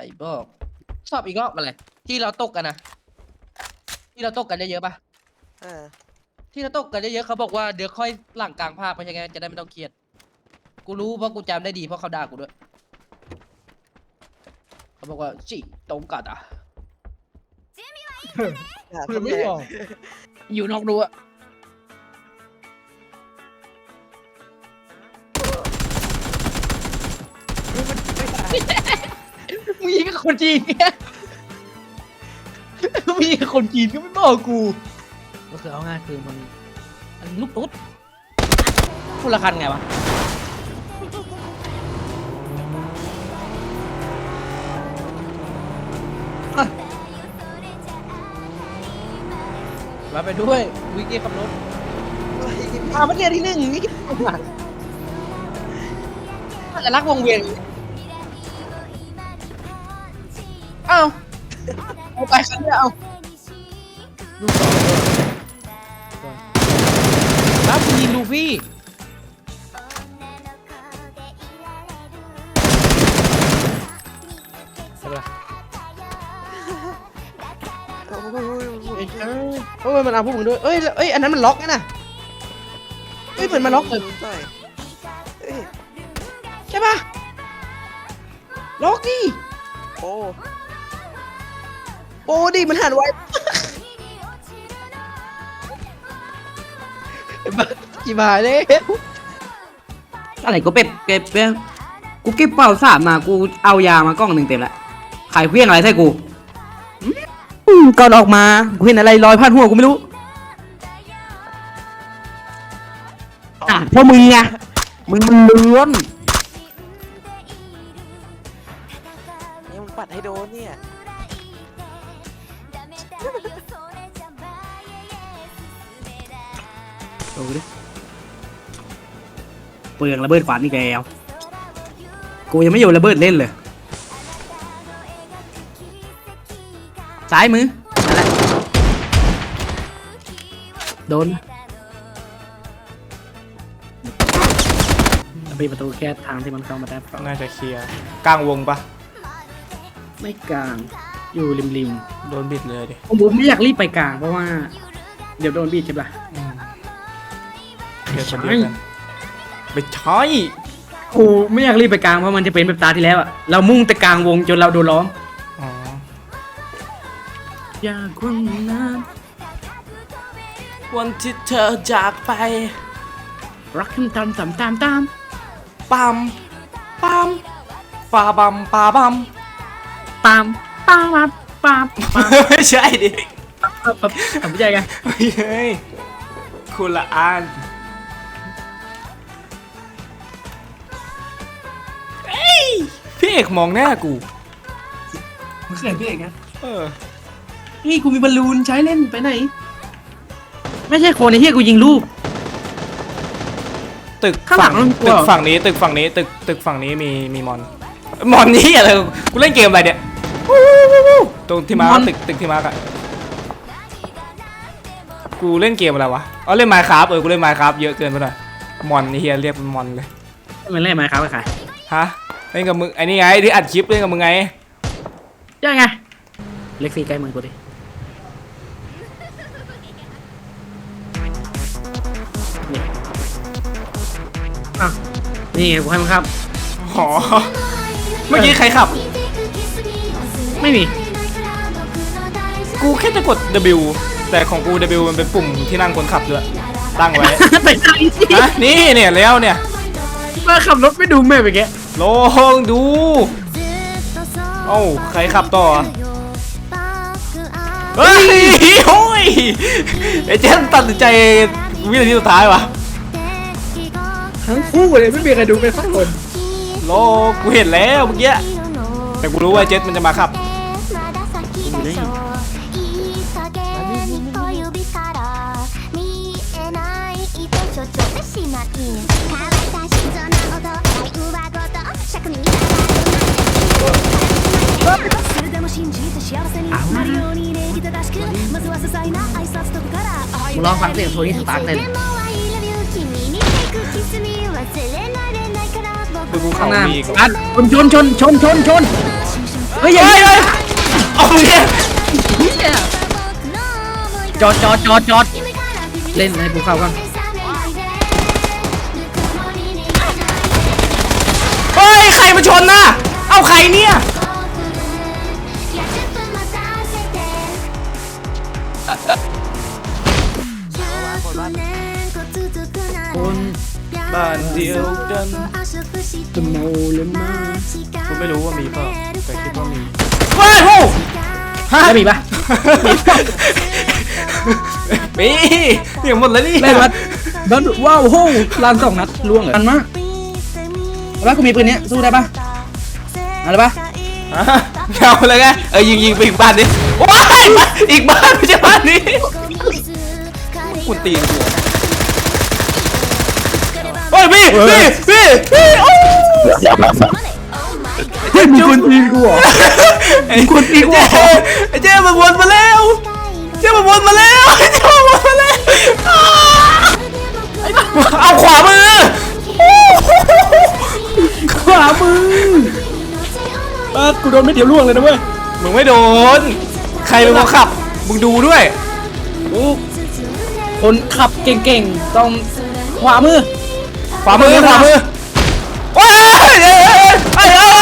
รบอกสอบอีกรอบอะไรที่เราตกกันนะที่เราตกกันเยอะๆปะเออที่เราตกกันเยอะๆเขาบอกว่าเดี๋ยวค่อยหลังกลางภาคเพราะฉะนั้นจะได้ไม่ต้องเครียด กูรู้เพราะกูจำได้ดีเพราะเขาด่ากูด้วยเขาบอกว่าจิตรงกัดอะหาคุณพี่ไม่แดบงอก อยู่นอกรั้ว มีกับคนจีนเนี่ยมีกับคนจีนก็ไม่บอกกู ก็คือเอาง่ายคือมันมันลูกตุ๊ดคนละคันไงวะอะมาไปด้วยวิกกี้ขับรถพามาเรียนที่หนึ่งนี่อาจจะรักวงเวียน ยวเอาลูกสองคนรับคุณยินลูฟี่ใช่ปะโอ้ยเอ้ยเอ้ยเอ้ยมันเอาพวกมึงด้วยเอ้ยเอ้ยอันนั้นมันล็อกนะน่ะเอ้ยเหมือนมันล็อกเลยใช่เอ้ยใช่ปะล็อกดิโอ้ โอ้ดิมันหันไวบ้ากี่บาทเลยอะไรกูเป็ดเก็บเปี้ยกูเก็บเป่าสามมากูเอายามากล้องหนึ่งเต็มละขายเพี้ยงอะไรใส่กูอืมก่อนออกมากูเห็นอะไรลอยผ่านหัวกูไม่รู้อะเพราะมึงไงมึงมันเลื้อนนี่มันปัดให้โดนเนี่ย เปลืองระเบิดขวานนี่แกเอากูยังไม่อยู่ระเบิดเล่นเลยซ้ายมือนั่นแหละโดนปิดประตูแค่ทางที่มันเข้ามาได้เปล่าน่าจะเคลียร์กลางวงปะไม่กลาง อยู่ริมริมโดนบิดเลยดิๆผมผมไม่อยากรีบไปกลางเพราะว่า เดี๋ยวโดนบีดใช่ปะอืมเดี๋ยวคนเดียวกัน ไม่ใช่กูไม่อยากรีบไปกลางเพราะมันจะเป็นแบบตาที่แล้วอะเรามุ่งแต่กลางวงจนเราโดนล้อมอ๋ออยากคุณนะวันที่เธอจากไป รักกันตามตามตามตามปั๊มปั๊มปาบัมปาบัมตามตามมาปามปามไม่ใช่ดิปามทำไม่ใช่ไงไม่ใช่คุณละอัน พี่เอกมองหน้ากูมึงเสียงพี่เอกนะเออนี่กูมีบอลลูนใช้เล่นไปไหน ไม่ใช่คนไอ้เหี้ยกูยิงลูก ตึกข้างหลัฝั่งงมันกลัว ตึกฝั่งนี้ตึกฝั่งนี้ตึกตึกฝั่งนี้มีมีมอนมอนนี่อะไรกูเล่นเกมอะไรเนี่ยวู้วู้วู้วู้ตรงที่มาร์คตึกตึกที่มาร์คอะกูเล่นเกมอะไรวะอ๋อเล่นไมค์ครับเออกูเล่นไมค์ครับเยอะเกินไปหน่อยมอนนี่เฮียเรียกเป็นมอนเลย มันเล่นไหมครับใครฮะ เล่นกับมึงไอ้นี่ไงที่อัดคลิปเล่นกับมึงไง ยังไง เล็กซี่ใกล้มือกูดิ นี่อะนี่ไงกูให้มันครับ อ๋อ เมื่อกี้ใครขับ ไม่มี กูแค่จะกด W แต่ของกู W มันเป็นปุ่มที่นั่งคนขับด้วย ตั้งไว้ไปทางนี้สิฮะนี่เนี่ยแล้วเนี่ย มาขับรถไม่ดูแม่ไปแก ลองดู เอ้าใครขับต่ออะเฮ้ยโอ้ยไอ้เจมส์ตัดสินใจวินาทีสุดท้ายวะทั้งคู่เลยไม่มีใครดูเป็นสักคนโลกูเห็นแล้วเมื่อกี้แต่กูรู้ว่าเจ็ตมันจะมาขับ มึงลองฟังเสียงโทนี่สตาร์ทเลยคือกูข้างหน้าอะชนชนชนชนชนเฮ้ยเฮ้ยโอ้ยจอดจอดจอดจอดเล่นให้กูเข้ากันเฮ้ย ใครมาชนนะ เอาใครเนี่ย นเดียวกัน จะเมาเลยมากูไม่รู้ว่ามีเปล่าแต่คิดว่ามีเฮ้ยโหฮะได้มีปะมีเดี๋ยวหมดแล้วนี่เล่นวัดดันว้าวโหลานสองนัดล่วงเลยกันมากแล้วกูมีปืนเนี้ยสู้ได้ปะเอะไรปะอะเอาเลยไงเออยิงยิงไปอีกบ้านดิว้ายอีกบ้านไม่ใช่บ้านนี้กูตีนหัว พี่พี่พี่พี่โอ้เฮ้ยมึงคนตีนกูเหรอไอ้คนตีกูไอ้เจ๊มันวนมาแล้วเจ๊มันวนมาแล้วไอ้เจ๊มันวนมาแล้วอ้าเอาขวามือขวามือเออกูโดนไม่เดียวล่วงเลยนะเว้ยมึงไม่โดน ใครเป็นคนขับ มึงดูด้วยกูคนขับเก่งๆ ต้องขวามือ ขวามือขวามือว้ายเอ้ยเอ้ยเอ้ยเอ้ย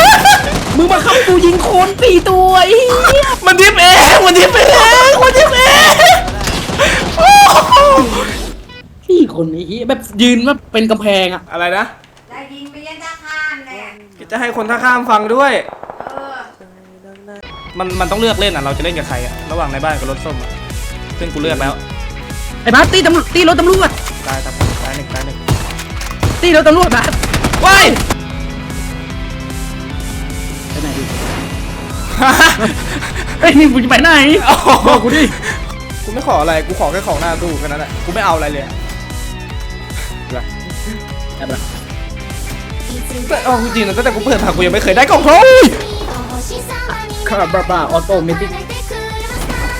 เอ้ยมึงมาขับกูยิงโคนตีตัวไอ้เหี้ยมันทิปเองมันทิปเองมันทิปเองโอ้โหพี่คนไอ้เหี้ยแบบยืนแบบเป็นกำแพงอะอะไรนะได้ยินไปยังท่าข้ามเลยอะจะให้คนท่าข้ามฟังด้วย เออ มันมันต้องเลือกเล่นอะ เราจะเล่นกับใครอะ ระหว่างในบ้านกับรถส้มอะซึ่งกูเลือกแล้ว ไอ้บาสตีตำรวจตีรถตำรวจตายครับตายหนึ่งตายหนึ่ง ตีรถตำรวจบาสว้ายไปไหนดิเฮ้ยนี่มึงจะไปไหนบอกกูดิกูไม่ขออะไรกูขอแค่ของหน้าตู้แค่นั้นแหละกูไม่เอาอะไรเลยอะแอบละแต่เอาจริงๆนะตั้งแต่กูเปิดผักกูยังไม่เคยได้กล่องทองคาบาบาออโตเมติก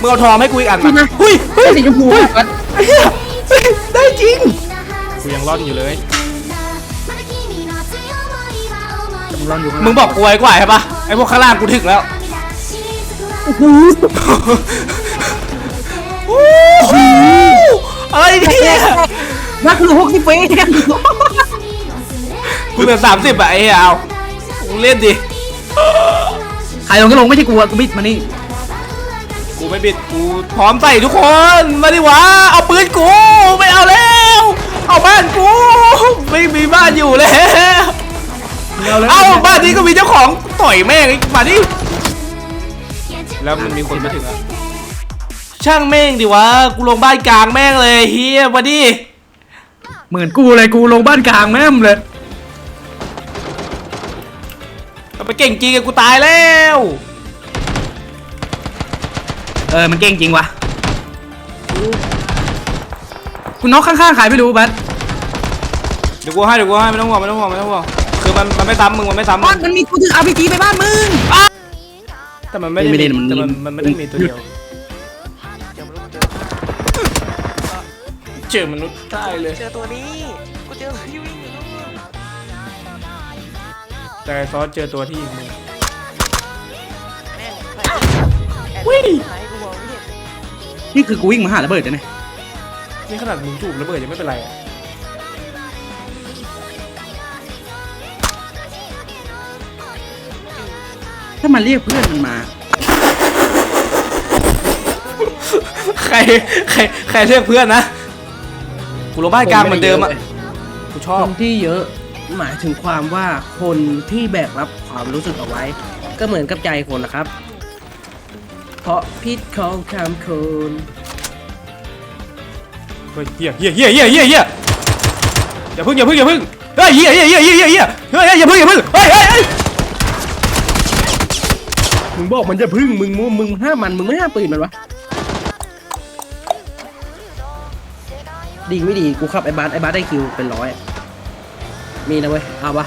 มึงเอาทองให้กูอีกอันนี่มานะเฮ้ยเฮ้ยสีชมพูอะบาสไอ้เหี้ยได้จริงกูยังร่อนอยู่เลย มึงรอนอยู่ข้างมึงบอกกูไว้กว่าใช่ปะไอ้พวกข้างล่างกูถึงแล้วโอ้โหโอ้โหอะไรเนี่ยนั่นคือหกสิบเฟสกูเหลือสามสิบอะไอ้เหี้ยเอากูเล่นดิใครลงก็ลงไม่ใช่กูอะกูบิดมานี่กูไม่บิดกูพร้อมใส่ทุกคนมาดิวะเอาปืนกูไม่เอาแล้วเอาบ้านกูไม่มีบ้านอยู่แล้ว เอาบ้านนี้ก็มีเจ้าของต่อยแม่งไอ้มาดิแล้วมันมีคนมาถึงอะช่างแม่งดิวะกูลงบ้านกลางแม่งเลยเฮียมาดิเหมือนกูเลยกูลงบ้านกลางแม่มเลยเอาไปเก่งจริงอะกูตายแล้ว เออมันเก่งจริงวะกูน็อกข้างๆขายไม่รู้บัสเดี๋ยวกูให้เดี๋ยวกูให้ไม่ต้องห่วงไม่ต้องห่วงไม่ต้องห่วง คือมันมันไม่ซ้ำมึงมันไม่ซ้ำมึบ้างนมันมีกูถืออาร์พีจีไปบ้านมึงแต่มันไม่ได้ไม่ได้มีมันแต่มันมันไม่ได้มีตัวเดียวเดี๋ยวมันรู้เจอเจอมนุษย์ได้เลยเจอตัวนี้กูเจอยูวิ่งอยู่นู่นแต่ไอ้ซอสเจอตัวที่ยิงมึงแม่งไปวิ่งไหนกูมองไม่เห็นนี่คือกูวิ่งมาหาระเบิดนะเนี่ยนี่ขนาดมึงจูบระเบิดยังไม่เป็นไรอะ ถ้ามันเรียกเพื่อนมันมา ใครใครใครเรียกเพื่อนนะกูลงบ้านกลางเหมือนเดิมอะกูชอคบนที่เยอะหมายถึงความว่าคนที่แบกรับความรู้สึกเอาไว้ ก็เหมือนกับใจคนนะครับ เพราะพิษของคำคนเฮ้ยเฮียเฮียเฮียเฮียเฮียเฮียอย่าพึ่งอย่าพึ่งอย่าพึ่งเฮ้ยเฮียเฮียเฮียเฮียเฮียเฮียเฮ้ยเฮ้ยอย่าพึ่งอย่าพึ่งเฮ้ยเฮ้ยเฮ้ย มึงบอกมันจะพึ่งมึงมึงมึงห้ามมันมึงไม่ห้ามปืนมันวะดีไม่ดีกูขับไอ้บาสไอ้บาสได้คิวเป็นร้อยอะมีนะเว้ยเอาปะ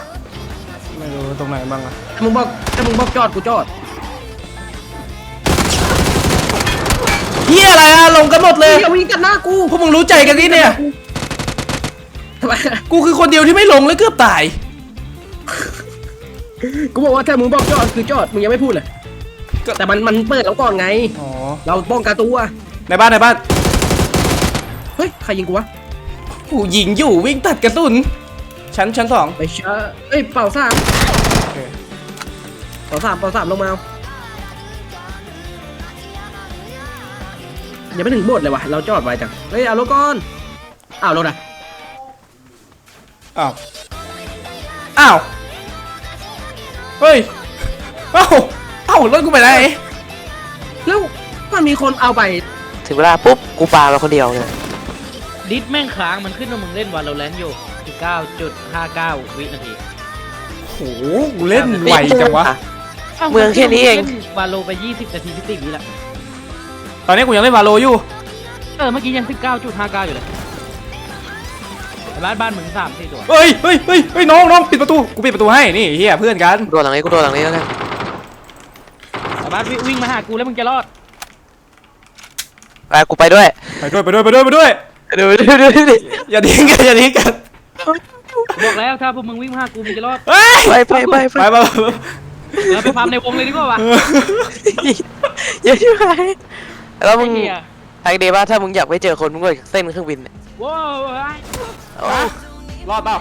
ไม่รู้ตรงไหนบ้างอะถ้ามึงบอกถ้ามึงบอกจอดกูจอดเฮียอะไรอะลงกันหมดเลยอย่าวิ่งกันหน้ากูพวกมึงรู้ใจกันนี่เนี่ย ทำไมกูคือคนเดียวที่ไม่ลงเลยเกือบตาย กูบอกว่าถ้ามึงบอกจอดคือจอดมึงยังไม่พูดเลย ก็ แต่มันมันเปิดเราก่อนไง อ๋อ เราป้องกันตัว ในบ้านในบ้าน เฮ้ย ใครยิงกูวะ ผู้หญิงอยู่วิ่งตัดกระสุน ชั้นชั้นสองไปเชอเอ้ย เป่าสามโอเคเป่าสามเป่าสามลงมาเอายังไม่ถึงโบสถ์เลยวะเราจอดไว้จัง เฮ้ย เอารถก่อน อ้าวรถอะอ้าว อ้าว เฮ้ยเอ้าเอ้ารถกูไปไหนแล้วมันมีคนเอาไปถึงเวลาปุ๊บกูปาเราคนเดียวเลยดิสแม่งค้างมันขึ้นว่ามึงเล่นวาโลแรนต์อยู่19.59 วินาทีโอ้โหกูเล่นไวจังวะาเมืองแค่นี้เอง ล่วาโลไป 20 นาทีพิติวิละตอนนี้กูยังเล่นวาโลอยู่ เออเมื่อกี้ยัง 19.59 อยู่เลยแต่บ้านบ้านมึงสามสี่ตัว เฮ้ยเฮ้ยเฮ้ยเฮ้ยน้องน้องปิดประตู กูปิดประตูให้ นี่เฮียเพื่อนกัน กูโดนหลังนี้กูโดนหลังนี้แล้วกันแต่ บ้านวิ่งวิ่งมาหากูแล้วมึงจะรอดไปกูไปด้วยไปด้วยไปด้วยไปด้วยไปด้วย เดี๋ยวเดี๋ยวเดี๋ยวเดี๋ยวอย่าทิ้งกันอย่าทิ้งกันบอกแล้วถ้าพวกมึงวิ่งมาหากูมึงจะรอดเฮ้ยไปไปไปไปไปไปไปเราไปฟาร์มในวงเลยดีกว่าวะอย่าช่วยแล้วมึงไอ้เหี้ยทางเดว่าถ้ามึงอยากไปเจอคนมึงก็เส้นเครื่องบินเนี่ยว้าวเอารอดเปล่า